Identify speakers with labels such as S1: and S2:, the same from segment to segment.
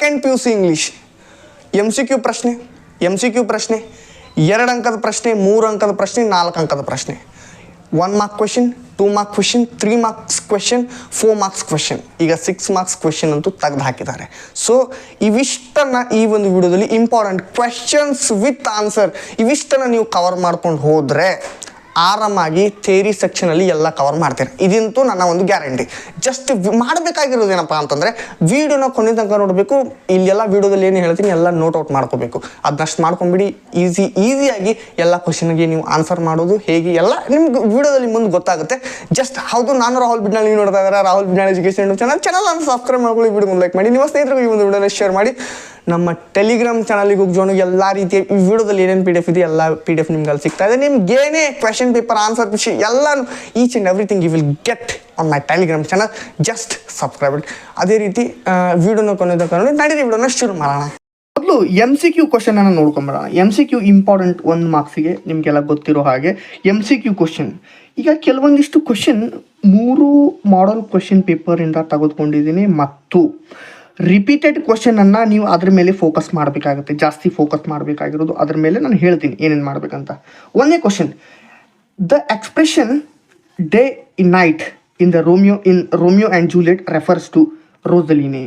S1: Second P U C English M C Q ಪ್ರಶ್ನೆ M C Q ಪ್ರಶ್ನೆ, ಎರಡು ಅಂಕದ ಪ್ರಶ್ನೆ, ಮೂರು ಅಂಕದ ಪ್ರಶ್ನೆ, ನಾಲ್ಕು ಅಂಕದ ಪ್ರಶ್ನೆ. One mark question two mark question three marks question four marks question ಈಗ ಸಿಕ್ಸ್ ಮಾರ್ಕ್ಸ್ ಕ್ವೆಶನ್ ಅಂತೂ ತೆಗೆದು ಹಾಕಿದ್ದಾರೆ. ಸೊ ಇವಿಷ್ಟನ್ನ ಈ ಒಂದು ವಿಡಿಯೋದಲ್ಲಿ ಇಂಪಾರ್ಟೆಂಟ್ ಕ್ವೆಶನ್ಸ್ ವಿತ್ ಆನ್ಸರ್ ಇವಿಷ್ಟನ್ನ ನೀವು ಕವರ್ ಮಾಡ್ಕೊಂಡು ಹೋದರೆ ಆರಾಮಾಗಿ ಥೇರಿ ಸೆಕ್ಷನಲ್ಲಿ ಎಲ್ಲ ಕವರ್ ಮಾಡ್ತೇನೆ. ಇದಂತೂ ನನ್ನ ಒಂದು ಗ್ಯಾರಂಟಿ ಜಸ್ಟ್ ಮಾಡಬೇಕಾಗಿರೋದು ಏನಪ್ಪ ಅಂತಂದರೆ ವೀಡಿಯೋನ ಕೊನೆ ತನಕ ನೋಡಬೇಕು, ಇಲ್ಲೆಲ್ಲ ವೀಡಿಯೋದಲ್ಲಿ ಏನು ಹೇಳ್ತೀನಿ, ಎಲ್ಲ ನೋಟ್ ಔಟ್ ಮಾಡ್ಕೋಬೇಕು. ಅದನ್ನಷ್ಟು ಮಾಡ್ಕೊಂಬಿಡಿ ಈಸಿ ಈಸಿಯಾಗಿ ಎಲ್ಲ ಕ್ವಶನ್ಗೆ ನೀವು ಆನ್ಸರ್ ಮಾಡೋದು, ಹೇಗೆ, ಎಲ್ಲ ನಿಮ್ಗೆ ವೀಡಿಯೋದಲ್ಲಿ ಮುಂದೆ ಗೊತ್ತಾಗುತ್ತೆ. ಜಸ್ಟ್ ಹೌದು, ನಾನು ರಾಹುಲ್ ಬಿಡ್ನಾಳ್ ನೀವು ನೋಡ್ತಾ ಇದ್ದಾರೆ, Rahul Bidnal education channel channel ಅನ್ನು ಸಬ್ಸ್ಕ್ರೈಬ್ ಮಾಡ್ಕೊಳ್ಳಿ ವಿಡಿಯೋ ಲೈಕ್ ಮಾಡಿ, ನಿಮ್ಮ ಸ್ನೇಹಿತರಿಗೆ ಈ ಒಂದು ವಿಡಿಯೋನ ಶೇರ್ ಮಾಡಿ. ನಮ್ಮ ಟೆಲಿಗ್ರಾಮ್ ಚಾನಲ್ಗೆ ಹೋಗಿ ಜೋನ್ ಎಲ್ಲ ರೀತಿಯ ಈ ವಿಡಿಯೋದಲ್ಲಿ ಏನೇನು ಪಿ ಡಿ ಎಫ್ ಇದೆ, ಎಲ್ಲ ಪಿ ಡಿ ಎಫ್ ನಿಮ್ಗೆ ಅಲ್ಲಿ ಸಿಗ್ತಾ ಇದೆ. ನಿಮ್ಗೆ ಏನೇ ಕ್ವೆಶನ್ ಪೇಪರ್ ಆನ್ಸರ್ ವಿಷಯ ಎಲ್ಲಾನು each and everything you will get on my telegram channel just subscribe ಅದೇ ರೀತಿ ವಿಡಿಯೋನ ಕೊನೆದ ಕಾರಣ ನಡೀರಿ ವಿಡಿಯೋನ ಶುರು ಮಾಡೋಣ.
S2: ಮೊದಲು ಎಂ ಸಿ ಕ್ಯೂ ಕ್ವಶನ್ ಅನ್ನು ನೋಡ್ಕೊಂಬರೋಣ. ಎಂ ಸಿ ಕ್ಯೂ ಇಂಪಾರ್ಟೆಂಟ್ ಒಂದು ಮಾರ್ಕ್ಸಿಗೆ ನಿಮಗೆಲ್ಲ ಗೊತ್ತಿರೋ ಹಾಗೆ ಎಂ ಸಿ ಕ್ಯೂ ಕ್ವಶನ್ ಈಗ ಕೆಲವೊಂದಿಷ್ಟು ಕ್ವಶನ್ ಮೂರು ಮಾಡಲ್ ಕ್ವಶನ್ ಪೇಪರಿಂದ ತೆಗೆದುಕೊಂಡಿದ್ದೀನಿ. ಮತ್ತು ರಿಪೀಟೆಡ್ ಕ್ವಶನನ್ನು ನೀವು ಅದ್ರ ಮೇಲೆ ಫೋಕಸ್ ಮಾಡಬೇಕಾಗುತ್ತೆ. ಜಾಸ್ತಿ ಫೋಕಸ್ ಮಾಡಬೇಕಾಗಿರೋದು ಅದ್ರ ಮೇಲೆ ನಾನು ಹೇಳ್ತೀನಿ ಏನೇನು ಮಾಡಬೇಕಂತ. ಒಂದೇ question the expression day in night in the Romeo in Romeo and Juliet refers to Rosaline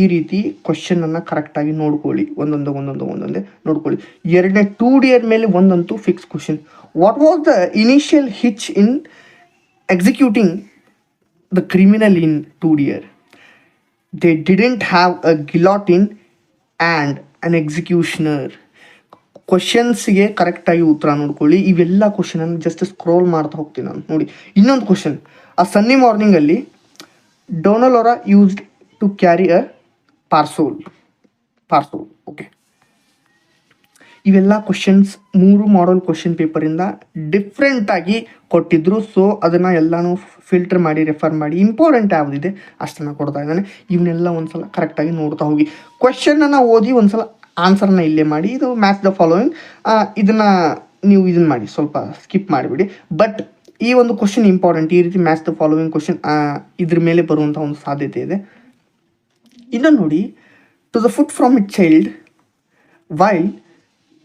S2: ಈ ರೀತಿ ಕ್ವಶನನ್ನು ಕರೆಕ್ಟಾಗಿ ನೋಡ್ಕೊಳ್ಳಿ. ಒಂದೊಂದು ಒಂದೊಂದು, ಒಂದೊಂದೇ ನೋಡ್ಕೊಳ್ಳಿ. ಎರಡನೇ ಟೂ ಡಿಯರ್ ಮೇಲೆ ಒಂದಂತೂ fix question what was the initial hitch in executing the criminal in too dear they didn't have a guillotine and an executioner ಕ್ವಶನ್ಸ್ಗೆ ಕರೆಕ್ಟಾಗಿ ಉತ್ತರ ನೋಡ್ಕೊಳ್ಳಿ. ಇವೆಲ್ಲ ಕ್ವಶನನ್ನು ಜಸ್ಟ್ ಸ್ಕ್ರೋಲ್ ಮಾಡ್ತಾ ಹೋಗ್ತೀನಿ ನಾನು. ನೋಡಿ, ಇನ್ನೊಂದು ಕ್ವಶನ್ ಆ sunny ಮಾರ್ನಿಂಗಲ್ಲಿ Dona Laura used to carry a parasol parasol ಇವೆಲ್ಲ ಕ್ವಶನ್ಸ್ ಮೂರು ಮಾಡಲ್ ಕ್ವಶನ್ ಪೇಪರಿಂದ ಡಿಫ್ರೆಂಟಾಗಿ ಕೊಟ್ಟಿದ್ರು. ಸೊ ಅದನ್ನು ಎಲ್ಲನೂ ಫಿಲ್ಟರ್ ಮಾಡಿ ರೆಫರ್ ಮಾಡಿ ಇಂಪಾರ್ಟೆಂಟ್ ಯಾವುದಿದೆ ಅಷ್ಟನ್ನು ಕೊಡ್ತಾ ಇದ್ದಾನೆ. ಇವನ್ನೆಲ್ಲ ಒಂದ್ಸಲ ಕರೆಕ್ಟಾಗಿ ನೋಡ್ತಾ ಹೋಗಿ. ಕ್ವಶನನ್ನು ಓದಿ ಒಂದ್ಸಲ ಆನ್ಸರ್ನ ಇಲ್ಲೇ ಮಾಡಿ. ಇದು ಮ್ಯಾಚ್ ದ ಫಾಲೋಯಿಂಗ್ ಇದನ್ನು ನೀವು ಇದನ್ನು ಮಾಡಿ. ಸ್ವಲ್ಪ ಸ್ಕಿಪ್ ಮಾಡಿಬಿಡಿ. ಬಟ್ ಈ ಒಂದು ಕ್ವಶನ್ ಇಂಪಾರ್ಟೆಂಟ್ ಈ ರೀತಿ ಮ್ಯಾಚ್ ದ ಫಾಲೋಯಿಂಗ್ ಕ್ವಶನ್ ಇದ್ರ ಮೇಲೆ ಬರುವಂಥ ಒಂದು ಸಾಧ್ಯತೆ ಇದೆ. ಇದನ್ನು ನೋಡಿ to the food from it child while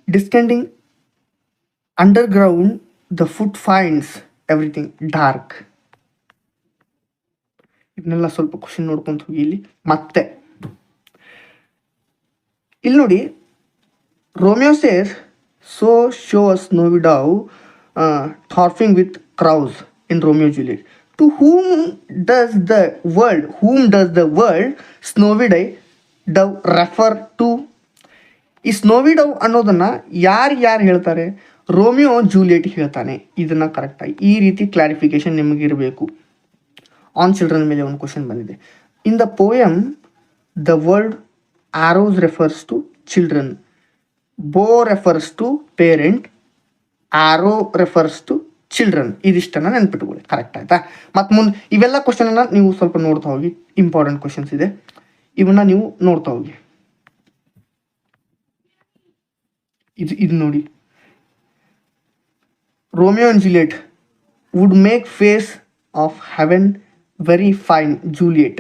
S2: distending underground, the foot finds everything dark. ಇದನ್ನೆಲ್ಲ ಸ್ವಲ್ಪ ಕ್ವಶನ್ ನೋಡ್ಕೊಂತ ಹೋಗಿ ಇಲ್ಲಿ. ಮತ್ತೆ. ಇಲ್ಲಿ ನೋಡಿ Romeo says so shows snowy dove trooping with crows in Romeo Juliet to whom does the world whom does the world snowy dove refer to ಈ snowy dove ಅನ್ನೋದನ್ನ ಯಾರು ಯಾರು ಹೇಳ್ತಾರೆ? ರೋಮಿಯೋ ಜೂಲಿಯಟ್ ಹೇಳ್ತಾನೆ. ಇದನ್ನ ಕರೆಕ್ಟಾಗಿ ಈ ರೀತಿ ಕ್ಲಾರಿಫಿಕೇಶನ್ ನಿಮಗಿರಬೇಕು ಆನ್ ಚಿಲ್ಡ್ರನ್ ಮೇಲೆ ಒಂದು ಕ್ವಶನ್ ಬಂದಿದೆ. In the poem the word arrows refers to children bow refers to parent arrow refers to children ಇದಿಷ್ಟನ್ನ ನೆನ್ಪಿಟ್ಕೊಳ್ಳಿ. ಕರೆಕ್ಟ್ ಆಯ್ತಾ? ಮತ್ತು ಮುಂದೆ ಇವೆಲ್ಲ ಕ್ವಶನನ್ನು ನೀವು ಸ್ವಲ್ಪ ನೋಡ್ತಾ ಹೋಗಿ. ಇಂಪಾರ್ಟೆಂಟ್ ಕ್ವಶನ್ಸ್ ಇದೆ. ಇವನ್ನ ನೀವು ನೋಡ್ತಾ ಹೋಗಿ. ಇದು ಇದು ನೋಡಿ. Romeo and Juliet would make face of heaven very fine Juliet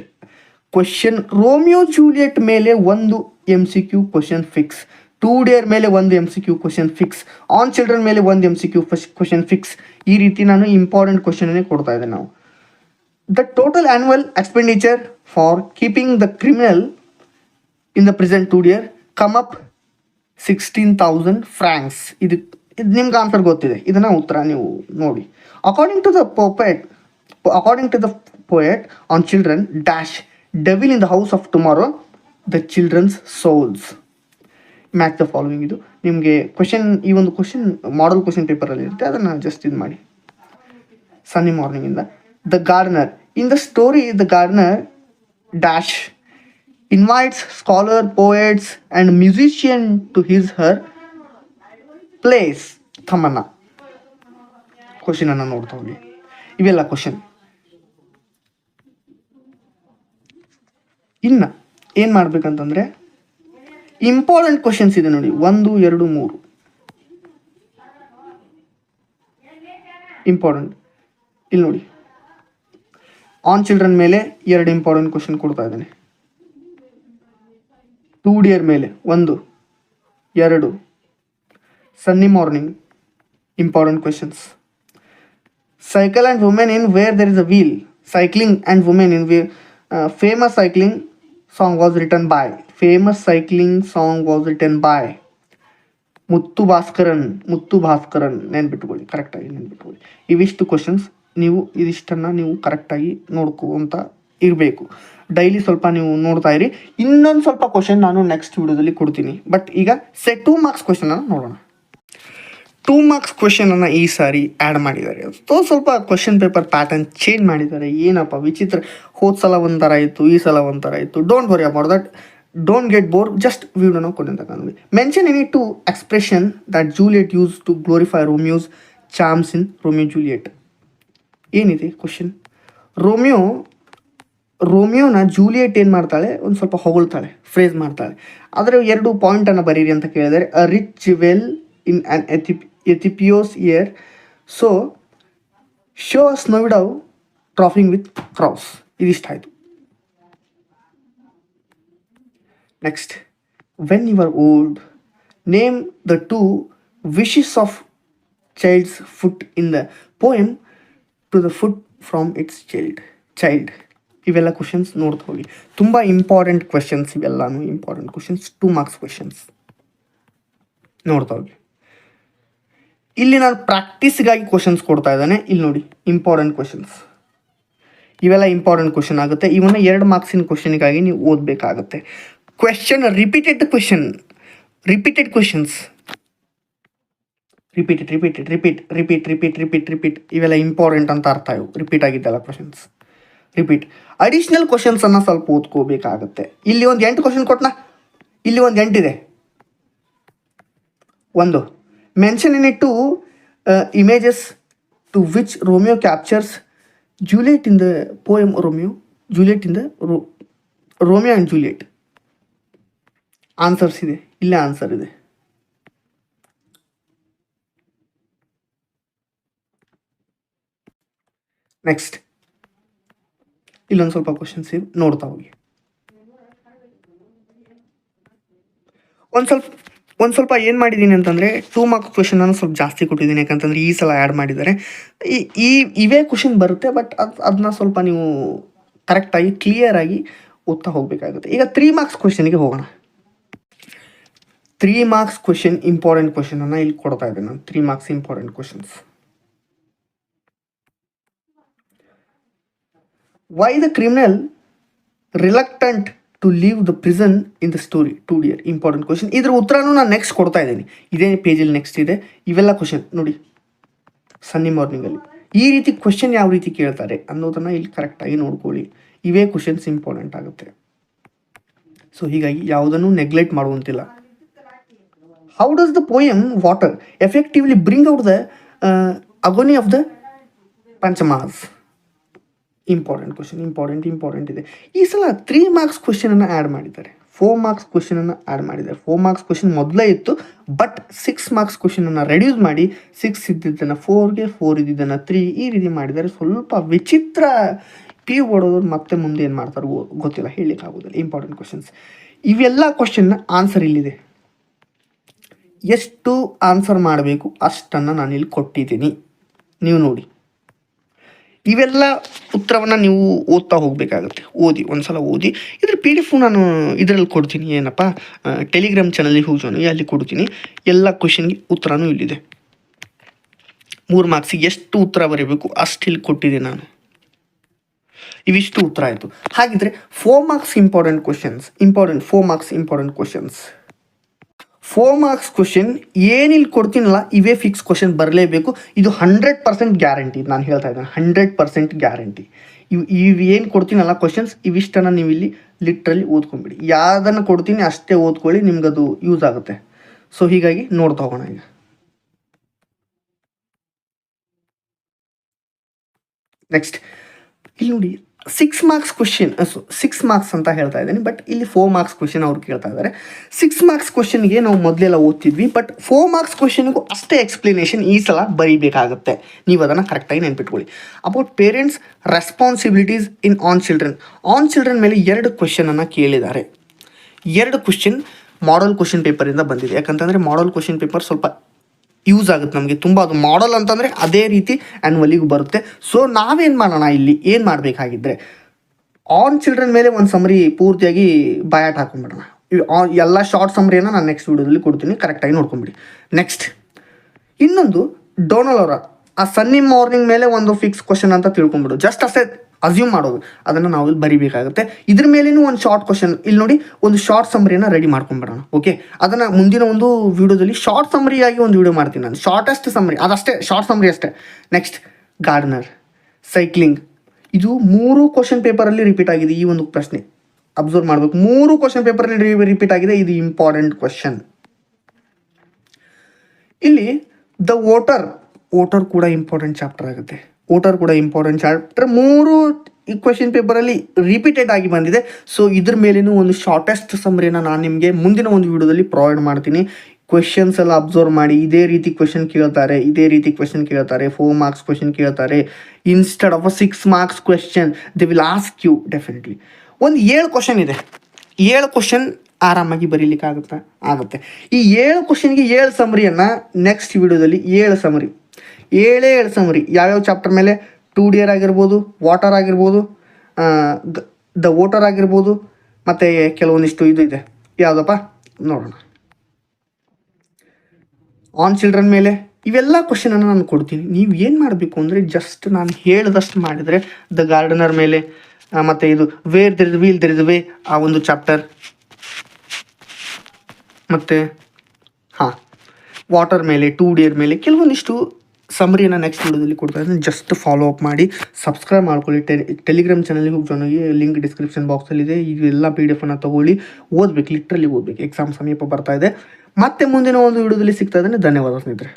S2: question Romeo Juliet ಮೇಲೆ ಒಂದು M C Q question fix too dear ಮೇಲೆ ಒಂದು M C Q question fix on children ಮೇಲೆ ಒಂದು M C Q question fix ಈ ರೀತಿ ನಾನು important ಕ್ವಶನ್ನೇ ಕೊಡ್ತಾ ಇದ್ದೆ ನಾವು. The total annual expenditure for keeping the criminal in the present too dear come up sixteen thousand francs ಇದು ಇದು ನಿಮ್ಗೆ ಆನ್ಸರ್ ಗೊತ್ತಿದೆ. ಇದನ್ನು ಉತ್ತರ ನೀವು ನೋಡಿ. According to the poet according to the poet on children dash dwell in the house of tomorrow the children's souls match the following ಇದು. ನಿಮಗೆ ಕ್ವಶನ್ ಈ ಒಂದು ಕ್ವಶನ್ ಮಾಡಲ್ ಕ್ವಶನ್ ಪೇಪರಲ್ಲಿ ಇರುತ್ತೆ. ಅದನ್ನು ಜಸ್ಟ್ ಇದು ಮಾಡಿ. Sunny ಮಾರ್ನಿಂಗಿಂದ the gardener in the story the gardener dash invites scholar, poets, and musician to his her place. ತಮ್ಮನ್ನ ಕ್ವಶನ್ ಅನ್ನ ನೋಡ್ತಾ ಹೋಗಿ. ಇವೆಲ್ಲ ಕ್ವಶನ್ ಇನ್ನ ಏನ್ ಮಾಡ್ಬೇಕಂತಂದ್ರೆ ಇಂಪಾರ್ಟೆಂಟ್ ಕ್ವಶನ್ಸ್ ಇದೆ ನೋಡಿ. ಒಂದು ಎರಡು ಮೂರು. ಇಂಪಾರ್ಟೆಂಟ್ ಇಲ್ಲಿ ನೋಡಿ. ಆನ್ ಚಿಲ್ಡ್ರನ್ ಮೇಲೆ ಎರಡು ಇಂಪಾರ್ಟೆಂಟ್ ಕ್ವಶನ್ ಕೊಡ್ತಾ ಇದ್ದಾನೆ. ಟೂ ಡಿಯರ್ ಮೇಲೆ ಒಂದು, ಎರಡು. Sunny morning important questions cycle and women in where there is a wheel cycling and women in we famous cycling song was written by famous cycling song was written by Muthu Bhaskaran Muthu Bhaskaran ನೆನ್ಬಿಟ್ಕೊಳ್ಳಿ ಕರೆಕ್ಟಾಗಿ ನೆನ್ಬಿಟ್ಕೊಳ್ಳಿ ಇವಿಷ್ಟು questions ನೀವು, ಇದಿಷ್ಟನ್ನು ನೀವು ಕರೆಕ್ಟಾಗಿ ಅಂತ ಇರಬೇಕು. Daily ಸ್ವಲ್ಪ ನೀವು ನೋಡ್ತಾ ಇರಿ. ಇನ್ನೊಂದು ಸ್ವಲ್ಪ ಕ್ವಶನ್ ನಾನು ನೆಕ್ಸ್ಟ್ ವಿಡಿಯೋದಲ್ಲಿ ಕೊಡ್ತೀನಿ. ಬಟ್ ಈಗ ಸೆ ಟೂ ಮಾರ್ಕ್ಸ್ ಕ್ವಶನನ್ನು ನೋಡೋಣ. ಟೂ ಮಾರ್ಕ್ಸ್ ಕ್ವಶನನ್ನು ಈ ಸಾರಿ ಆ್ಯಡ್ ಮಾಡಿದ್ದಾರೆ. ಸೊ ಸ್ವಲ್ಪ ಕ್ವಶನ್ ಪೇಪರ್ ಪ್ಯಾಟರ್ನ್ ಚೇಂಜ್ ಮಾಡಿದ್ದಾರೆ. ಏನಪ್ಪ ವಿಚಿತ್ರ. ಹೋದ ಸಲ ಒಂಥರ ಇತ್ತು, ಈ ಸಲ ಒಂಥರ ಇತ್ತು. Don't worry about that don't get bore just ವಿಡಿಯೋನ ಕೊನೆಂತ ನೋಡಿ mention any two expression that Juliet use to glorify Romeo's charms in Romeo Juliet ಏನಿದೆ ಕ್ವಶನ್ ರೋಮಿಯೋ ರೋಮಿಯೋನ ಜೂಲಿಯಟ್ ಏನು ಮಾಡ್ತಾಳೆ? ಒಂದು ಸ್ವಲ್ಪ ಹೊಗಳ್ತಾಳೆ ಫ್ರೇಸ್ ಮಾಡ್ತಾಳೆ. ಆದರೆ ಎರಡು ಪಾಯಿಂಟನ್ನು ಬರೀರಿ ಅಂತ ಕೇಳಿದರೆ a rich well in an Ethiop Ethiop's ear so show snowy dove trooping with crows ಇದಿಷ್ಟ ಆಯಿತು. Next when you are old name the two wishes of child's foot in the poem to the foot from its child child ಇವೆಲ್ಲ questions ನೋಡ್ತಾ ಹೋಗಿ. ತುಂಬ important questions ಇವೆಲ್ಲನೂ important questions two marks questions ನೋಡ್ತಾ ಹೋಗಿ. ಇಲ್ಲಿ ನಾನು ಪ್ರಾಕ್ಟೀಸ್ಗಾಗಿ ಕ್ವಶನ್ಸ್ ಕೊಡ್ತಾ ಇದ್ದಾನೆ. ಇಲ್ಲಿ ನೋಡಿ ಇಂಪಾರ್ಟೆಂಟ್ ಕ್ವಶನ್ಸ್ ಇವೆಲ್ಲ ಇಂಪಾರ್ಟೆಂಟ್ ಕ್ವಶನ್ ಆಗುತ್ತೆ. ಇವನ್ನ ಎರಡು ಮಾರ್ಕ್ಸಿನ ಕ್ವಶನ್ಗಾಗಿ ನೀವು ಓದಬೇಕಾಗುತ್ತೆ. Question repeated question repeated questions repeated repeated repeat repeat repeat repeat repeat ಇವೆಲ್ಲ ಇಂಪಾರ್ಟೆಂಟ್ ಅಂತ ಅರ್ಥ ಇವು. ರಿಪೀಟ್ ಆಗಿದ್ದಲ್ಲ ಕ್ವಶನ್ಸ್ ರಿಪೀಟ್ ಅಡಿಷ್ನಲ್ ಕ್ವಶನ್ಸನ್ನು ಸ್ವಲ್ಪ ಓದ್ಕೋಬೇಕಾಗತ್ತೆ. ಇಲ್ಲಿ ಒಂದು ಎಂಟು ಕ್ವಶನ್ ಕೊಟ್ಟನ ಇಲ್ಲಿ ಒಂದು ಎಂಟಿದೆ. ಒಂದು. Mention in it two images to which Romeo captures Juliet in the poem Romeo Juliet in the Ro Romeo and Juliet answers ಇದೆ. ಇಲ್ಲೇ ಆನ್ಸರ್ ಇದೆ. ನೆಕ್ಸ್ಟ್ ಇಲ್ಲೊಂದು ಸ್ವಲ್ಪ ಕ್ವಶನ್ಸ್ ನೋಡ್ತಾ ಹೋಗಿ. ಒಂದು ಸ್ವಲ್ಪ ಒಂದು ಸ್ವಲ್ಪ ಏನು ಮಾಡಿದ್ದೀನಿ ಅಂತಂದರೆ ಟೂ ಮಾರ್ಕ್ ಕ್ವಶನನ್ನು ಸ್ವಲ್ಪ ಜಾಸ್ತಿ ಕೊಟ್ಟಿದ್ದೀನಿ ಯಾಕಂತಂದರೆ ಈ ಸಲ ಆ್ಯಡ್ ಮಾಡಿದ್ದಾರೆ. ಈ ಈ, ಇವೇ ಕ್ವಶನ್ ಬರುತ್ತೆ ಬಟ್ ಅದು ಅದನ್ನ ಸ್ವಲ್ಪ ನೀವು ಕರೆಕ್ಟಾಗಿ ಕ್ಲಿಯರಾಗಿ ಓದ್ತಾ ಹೋಗಬೇಕಾಗುತ್ತೆ. ಈಗ ತ್ರೀ ಮಾರ್ಕ್ಸ್ ಕ್ವಶನಿಗೆ ಹೋಗೋಣ. ತ್ರೀ ಮಾರ್ಕ್ಸ್ ಕ್ವಶನ್ ಇಂಪಾರ್ಟೆಂಟ್ ಕ್ವಶನನ್ನು ಇಲ್ಲಿ ಕೊಡ್ತಾ ಇದ್ದೀನಿ ನಾನು. Three marks important questions why the criminal reluctant to leave the prison in the story too dear important question ಇದ್ರ ಉತ್ತರನೂ ನಾನು ನೆಕ್ಸ್ಟ್ ಕೊಡ್ತಾ ಇದ್ದೀನಿ. ಇದೇ ಪೇಜಲ್ಲಿ ನೆಕ್ಸ್ಟ್ ಇದೆ. ಇವೆಲ್ಲ ಕ್ವಶನ್ ನೋಡಿ. ಸನ್ನಿ ಮಾರ್ನಿಂಗಲ್ಲಿ ಈ ರೀತಿ ಕ್ವಶನ್ ಯಾವ ರೀತಿ ಕೇಳ್ತಾರೆ ಅನ್ನೋದನ್ನು ಇಲ್ಲಿ ಕರೆಕ್ಟಾಗಿ ನೋಡ್ಕೊಳ್ಳಿ. ಇವೇ ಕ್ವಶನ್ಸ್ ಇಂಪಾರ್ಟೆಂಟ್ ಆಗುತ್ತೆ. ಸೊ ಹೀಗಾಗಿ ಯಾವುದನ್ನು ನೆಗ್ಲೆಕ್ಟ್ ಮಾಡುವಂತಿಲ್ಲ. How does the poem water effectively bring out the agony of the ಪಂಚಮಹಾಸ್ important question important important ಇದೆ. ಈ ಸಲ ತ್ರೀ ಮಾರ್ಕ್ಸ್ ಕ್ವಶನನ್ನು ಆ್ಯಡ್ ಮಾಡಿದ್ದಾರೆ. ಫೋರ್ ಮಾರ್ಕ್ಸ್ ಕ್ವಶನನ್ನು ಆ್ಯಡ್ ಮಾಡಿದ್ದಾರೆ. ಫೋರ್ ಮಾರ್ಕ್ಸ್ ಕ್ವಶನ್ ಮೊದಲೇ ಇತ್ತು ಬಟ್ ಸಿಕ್ಸ್ ಮಾರ್ಕ್ಸ್ ಕ್ವಶನನ್ನು ರೆಡ್ಯೂಸ್ ಮಾಡಿ ಸಿಕ್ಸ್ ಇದ್ದಿದ್ದನ್ನು ಫೋರ್ಗೆ ಫೋರ್ ಇದ್ದಿದ್ದನ್ನು ತ್ರೀ ಈ ರೀತಿ ಮಾಡಿದ್ದಾರೆ. ಸ್ವಲ್ಪ ವಿಚಿತ್ರ ಪಿ ಯು ಮತ್ತೆ ಮುಂದೆ ಏನು ಮಾಡ್ತಾರೆ ಗೊತ್ತಿಲ್ಲ ಹೇಳಲಿಕ್ಕಾಗೋದಿಲ್ಲ ಇಂಪಾರ್ಟೆಂಟ್ ಕ್ವಶನ್ಸ್ ಇವೆಲ್ಲ ಕ್ವಶನ್ನ ಆನ್ಸರ್ ಇಲ್ಲಿದೆ. ಎಷ್ಟು ಆನ್ಸರ್ ಮಾಡಬೇಕು ಅಷ್ಟನ್ನು ನಾನು ಇಲ್ಲಿ ಕೊಟ್ಟಿದ್ದೀನಿ. ನೀವು ನೋಡಿ. ಇವೆಲ್ಲ ಉತ್ತರವನ್ನು ನೀವು ಓದ್ತಾ ಹೋಗಬೇಕಾಗುತ್ತೆ. ಓದಿ, ಒಂದ್ಸಲ ಓದಿ. ಇದ್ರ ಪಿ ಡಿ ಎಫ್ ನಾನು ಇದರಲ್ಲಿ ಕೊಡ್ತೀನಿ, ಏನಪ್ಪ? ಟೆಲಿಗ್ರಾಮ್ ಚಾನಲಿಗೆ ಹೋಗಿ ಅಲ್ಲಿ ಕೊಡ್ತೀನಿ. ಎಲ್ಲ ಕ್ವಶನ್ಗೆ ಉತ್ತರನೂ ಇಲ್ಲಿದೆ. ಮೂರು ಮಾರ್ಕ್ಸಿಗೆ ಎಷ್ಟು ಉತ್ತರ ಬರೀಬೇಕು, ಅಷ್ಟು ಇಲ್ಲಿ ಕೊಟ್ಟಿದೆ ನಾನು. ಇವಿಷ್ಟು ಉತ್ತರ ಆಯಿತು. ಹಾಗಿದ್ರೆ four marks important questions important four marks important questions four marks question ಏನಿಲ್ಲಿ ಕೊಡ್ತೀನಲ್ಲ, ಇವೇ ಫಿಕ್ಸ್ ಕ್ವಶನ್ ಬರಲೇಬೇಕು. ಇದು ಹಂಡ್ರೆಡ್ ಪರ್ಸೆಂಟ್ ಗ್ಯಾರಂಟಿ ನಾನು ಹೇಳ್ತಾ ಇದ್ದೇನೆ ಹಂಡ್ರೆಡ್ ಪರ್ಸೆಂಟ್ ಗ್ಯಾರಂಟಿ ಇವು ಇವು ಏನು ಕೊಡ್ತೀನಲ್ಲ ಕ್ವಶನ್ಸ್ ಇವಿಷ್ಟನ್ನು ನೀವು ಇಲ್ಲಿ ಲಿಟ್ರಲಿ ಓದ್ಕೊಂಬಿಡಿ ಯಾವುದನ್ನು ಕೊಡ್ತೀನಿ ಅಷ್ಟೇ ಓದ್ಕೊಳ್ಳಿ ನಿಮ್ಗೆ ಅದು ಯೂಸ್ ಆಗುತ್ತೆ. ಸೊ ಹೀಗಾಗಿ ನೋಡ್ತಾ ಹೋಗೋಣ ಈಗ. ನೆಕ್ಸ್ಟ್ ಇಲ್ಲಿ ನೋಡಿ six marks question six marks ಅಂತ ಹೇಳ್ತಾ ಇದ್ದೀನಿ ಬಟ್ ಇಲ್ಲಿ ಫೋರ್ ಮಾರ್ಕ್ಸ್ ಕ್ವಶನ್ ಅವ್ರು ಕೇಳ್ತಾ ಇದ್ದಾರೆ. ಸಿಕ್ಸ್ ಮಾರ್ಕ್ಸ್ ಕ್ವಶನ್ಗೆ ನಾವು ಮೊದಲೆಲ್ಲ ಓದ್ತಿದ್ವಿ ಬಟ್ ಫೋರ್ ಮಾರ್ಕ್ಸ್ ಕ್ವಶನ್ಗೂ ಅಷ್ಟೇ ಎಕ್ಸ್ಪ್ಲನೇಷನ್ ಈ ಸಲ ಬರೀಬೇಕಾಗುತ್ತೆ. ನೀವು ಅದನ್ನು ಕರೆಕ್ಟಾಗಿ ನೆನ್ಪಿಟ್ಕೊಳ್ಳಿ. About parents responsibilities in on children on children ಮೇಲೆ ಎರಡು ಕ್ವಶನನ್ನು ಕೇಳಿದ್ದಾರೆ. ಎರಡು ಕ್ವಶನ್ ಮಾಡಲ್ ಕ್ವಶನ್ ಪೇಪರಿಂದ ಬಂದಿದೆ. ಯಾಕಂತಂದರೆ ಮಾಡಲ್ ಕ್ವಶನ್ ಪೇಪರ್ ಸ್ವಲ್ಪ ಯೂಸ್ ಆಗುತ್ತೆ ನಮಗೆ. ತುಂಬ ಅದು ಮಾಡಲ್ ಅಂತಂದರೆ ಅದೇ ರೀತಿ ಆ್ಯನ್ವಲಿಗೂ ಬರುತ್ತೆ. ಸೊ ನಾವೇನು ಮಾಡೋಣ ಇಲ್ಲಿ? ಏನು ಮಾಡಬೇಕಾಗಿದ್ದರೆ ಆನ್ ಚಿಲ್ಡ್ರನ್ ಮೇಲೆ ಒಂದು ಸಮರಿ ಪೂರ್ತಿಯಾಗಿ ಬಯಾಟ್ ಹಾಕೊಂಡ್ಬಿಡೋಣ. ಎಲ್ಲ ಶಾರ್ಟ್ ಸಮರಿಯನ್ನು ನಾನು ನೆಕ್ಸ್ಟ್ ವೀಡಿಯೋದಲ್ಲಿ ಕೊಡ್ತೀನಿ. ಕರೆಕ್ಟಾಗಿ ನೋಡ್ಕೊಂಬಿಡಿ. ನೆಕ್ಸ್ಟ್ ಇನ್ನೊಂದು ಡೊನಾಲ್ಡ್ ಅವರ ಆ ಸನ್ನಿ ಮಾರ್ನಿಂಗ್ ಮೇಲೆ ಒಂದು ಫಿಕ್ಸ್ ಕ್ವಶನ್ ಅಂತ ತಿಳ್ಕೊಂಬಿಡು ಜಸ್ಟ್ ಅಷ್ಟೇ ಅಸ್ಯೂಮ್ ಮಾಡೋದು. ಅದನ್ನು ನಾವು ಇಲ್ಲಿ ಬರಿಬೇಕಾಗುತ್ತೆ. ಇದ್ರ ಮೇಲೇನು ಒಂದು ಶಾರ್ಟ್ ಕ್ವಶನ್ ಇಲ್ಲಿ ನೋಡಿ, ಒಂದು ಶಾರ್ಟ್ ಸಮರಿಯನ್ನು ರೆಡಿ ಮಾಡ್ಕೊಂಬಿಡೋಣ ಓಕೆ ಅದನ್ನು ಮುಂದಿನ ಒಂದು ವಿಡಿಯೋದಲ್ಲಿ ಶಾರ್ಟ್ ಸಮರಿಯಾಗಿ ಒಂದು ವಿಡಿಯೋ ಮಾಡ್ತೀನಿ ನಾನು. ಶಾರ್ಟೆಸ್ಟ್ ಸಮರಿ ಅದಷ್ಟೇ ಶಾರ್ಟ್ ಸಮರಿ ಅಷ್ಟೇ. ನೆಕ್ಸ್ಟ್ ಗಾರ್ಡನರ್ ಸೈಕ್ಲಿಂಗ್ ಇದು ಮೂರು ಕ್ವಶನ್ ಪೇಪರಲ್ಲಿ ರಿಪೀಟ್ ಆಗಿದೆ ಈ ಒಂದು ಪ್ರಶ್ನೆ. ಅಬ್ಸರ್ವ್ ಮಾಡಬೇಕು. ಮೂರು ಕ್ವಶನ್ ಪೇಪರಲ್ಲಿ ರಿಪೀಟ್ ಆಗಿದೆ, ಇದು ಇಂಪಾರ್ಟೆಂಟ್ ಕ್ವಶನ್ ಇಲ್ಲಿ ದ ವೋಟರ್ ವೋಟರ್ ಕೂಡ ಇಂಪಾರ್ಟೆಂಟ್ ಚಾಪ್ಟರ್ ಆಗುತ್ತೆ. ವೋಟರ್ ಕೂಡ ಇಂಪಾರ್ಟೆಂಟ್ ಚಾಪ್ಟರ್ ಮೂರು ಈ ಕ್ವೆಶನ್ ಪೇಪರಲ್ಲಿ ರಿಪೀಟೆಡ್ ಆಗಿ ಬಂದಿದೆ. ಸೊ ಇದ್ರ ಮೇಲೇನು ಒಂದು ಶಾರ್ಟೆಸ್ಟ್ ಸಮರಿನ ನಾನು ನಿಮಗೆ ಮುಂದಿನ ಒಂದು ವಿಡಿಯೋದಲ್ಲಿ ಪ್ರೊವೈಡ್ ಮಾಡ್ತೀನಿ. ಕ್ವೆಶನ್ಸ್ ಎಲ್ಲ ಅಬ್ಸರ್ವ್ ಮಾಡಿ, ಇದೇ ರೀತಿ ಕ್ವೆಶನ್ ಕೇಳ್ತಾರೆ, ಇದೇ ರೀತಿ ಕ್ವೆಶನ್ ಕೇಳ್ತಾರೆ ಫೋರ್ ಮಾರ್ಕ್ಸ್ ಕ್ವೆಶನ್ ಕೇಳ್ತಾರೆ. Instead of a six marks question they will ask you definitely ಒಂದು ಏಳು ಕ್ವಶನ್ ಇದೆ. ಏಳು ಕ್ವಶನ್ ಆರಾಮಾಗಿ ಬರೀಲಿಕ್ಕೆ ಆಗುತ್ತೆ? ಆಗುತ್ತೆ. ಈ ಏಳು ಕ್ವಶನ್ಗೆ ಏಳು ಸಮರಿಯನ್ನು ನೆಕ್ಸ್ಟ್ ವಿಡಿಯೋದಲ್ಲಿ ಏಳು ಸಮರಿ ಏಳೇ ಏಳು ಸಮರಿ ಯಾವ್ಯಾವ ಚಾಪ್ಟರ್ ಮೇಲೆ? ಟೂ ಡಿಯರ್ ಆಗಿರ್ಬೋದು ವಾಟರ್ ಆಗಿರ್ಬೋದು ದ ವೋಟರ್ ಆಗಿರ್ಬೋದು, ಮತ್ತು ಕೆಲವೊಂದಿಷ್ಟು ಇದು ಇದೆ. ಯಾವುದಪ್ಪ? ನೋಡೋಣ. ಆನ್ ಚಿಲ್ಡ್ರನ್ ಮೇಲೆ ಇವೆಲ್ಲ ಕ್ವಶನನ್ನು ನಾನು ಕೊಡ್ತೀನಿ. ನೀವು ಏನು ಮಾಡಬೇಕು ಅಂದರೆ ಜಸ್ಟ್ ನಾನು ಹೇಳಿದಷ್ಟು ಮಾಡಿದರೆ ದ ಗಾರ್ಡನರ್ ಮೇಲೆ ಮತ್ತು ಇದು where there wheel there way ಆ ಒಂದು ಚಾಪ್ಟರ್ ಮತ್ತು, ಹಾಂ ವಾಟರ್ ಮೇಲೆ ಟೂ ಡಿಯರ್ ಮೇಲೆ ಕೆಲವೊಂದಿಷ್ಟು ಸಮರಿಯನ್ನು ನೆಕ್ಸ್ಟ್ ವಿಡಿಯೋದಲ್ಲಿ ಕೊಡ್ತಾ ಇದ್ದೀನಿ ಜಸ್ಟ್ ಫಾಲೋ ಅಪ್ ಮಾಡಿ ಸಬ್ಸ್ಕ್ರೈಬ್ ಮಾಡ್ಕೊಳ್ಳಿ. ಟೆ ಟೆಲಿಗ್ರಾಮ್ ಚಾನಲ್ಗೆ ಹೋಗಿ ಜಾಯ್ನ್ ಆಗಿ ಲಿಂಕ್ ಡಿಸ್ಕ್ರಿಪ್ಷನ್ ಬಾಕ್ಸಲ್ಲಿದೆ ಇದೆಲ್ಲ ಪಿ ಡಿ ಎಫನ್ನು ತೊಗೊಳ್ಳಿ. ಓದಬೇಕು ಲಿಟ್ರಲ್ಲಿ ಓದಬೇಕು. ಎಕ್ಸಾಮ್ ಸಮೀಪ ಬರ್ತಾ ಇದೆ. ಮತ್ತೆ ಮುಂದಿನ ಒಂದು ವಿಡಿಯೋದಲ್ಲಿ ಸಿಗ್ತಾ ಇದ್ದೇನೆ. ಧನ್ಯವಾದ ಸ್ನೇಹಿತರೆ.